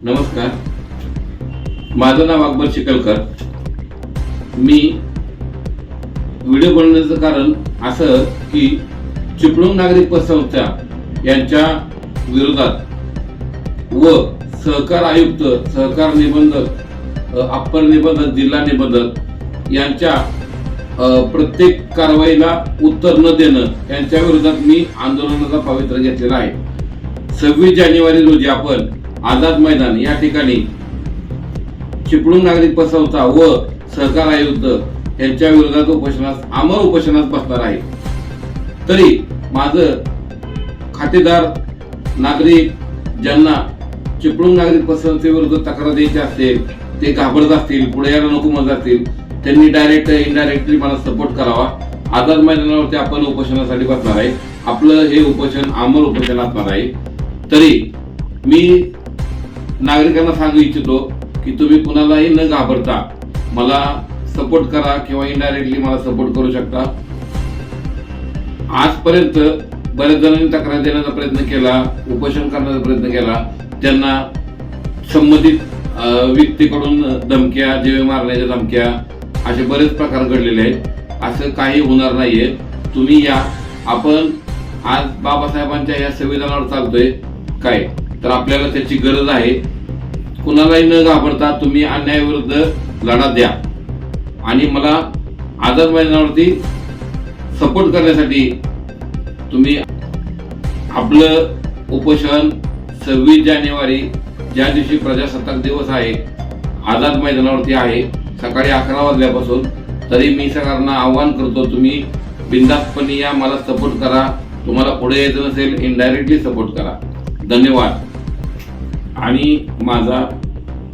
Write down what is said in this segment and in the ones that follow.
नमस्कार. माझं नाव अकबर चिखलकर मी व्हिडिओ बनवण्याचं कारण असं की चिपळूण नागरिक पतसंस्था यांच्या विरोधात व सहकार आयुक्त सहकार निबंधक अप्पर निबंधक जिल्हा निबंधक यांच्या प्रत्येक कारवाईला उत्तर न देणं यांच्या विरोधात मी आंदोलनाचा पवित्र घेतलेला आहे. सव्वीस जानेवारी रोजी आपण आझाद मैदान या ठिकाणी चिपळूण नागरिक पतसंस्था व सहकार आयुक्त यांच्या विरोधात उपोषणास अमर उपोषणास बसणार आहे. तरी माझं खातेदार नागरिक ज्यांना चिपळूण नागरिक पतसंस्थेविरुद्ध तक्रार द्यायची असेल ते घाबरत असतील पुढे यायला नको म्हणत असतील त्यांनी डायरेक्ट इनडायरेक्टली मला सपोर्ट करावा. आझाद मैदानावरती आपण उपोषणासाठी बसणार आहे. आपलं हे उपोषण अमर उपोषण असणार आहे. तरी मी नागरिकांना सांगू इच्छितो की तुम्ही कुणालाही न घाबरता मला सपोर्ट करा किंवा इनडायरेक्टली मला सपोर्ट करू शकता. आजपर्यंत बऱ्याच जणांनी तक्रार देण्याचा प्रयत्न केला उपोषण करण्याचा प्रयत्न केला. त्यांना संबंधित व्यक्तीकडून धमक्या जीवे मारण्याच्या धमक्या असे बरेच प्रकार घडलेले आहेत. असं काही होणार नाहीये. तुम्ही या. आपण आज बाबासाहेबांच्या या संविधानावर चालतोय. काय? तर आपल्याला त्याची गरज आहे. कुणालाही न घाबरता तुम्ही अन्यायाविरुद्ध लढा द्या. आणि मला आझाद मैदानावरती सपोर्ट करण्यासाठी तुम्ही आपलं उपोषण सव्वीस जानेवारी ज्या दिवशी प्रजासत्ताक दिवस आहे आझाद मैदानावरती आहे सकाळी अकरा वाजल्यापासून तरी मी सगळ्यांना आव्हान करतो तुम्ही बिंदास्तपणे या मला सपोर्ट करा. तुम्हाला पुढे यायचं नसेल इनडायरेक्टली सपोर्ट करा. धन्यवाद. आणि माझा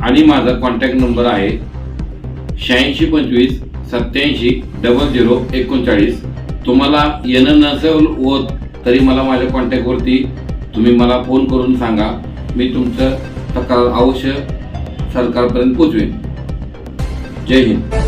आणि माझा कॉन्टॅक्ट नंबर आहे शहाऐंशी पंचवीस सत्याऐंशी डबल झिरो एकोणचाळीस. तुम्हाला येणं नसेल होत तरी मला माझ्या कॉन्टॅक्टवरती तुम्ही मला फोन करून सांगा. मी तुमचं तक्रार अवश्य सरकारपर्यंत पोचवेन. जय हिंद.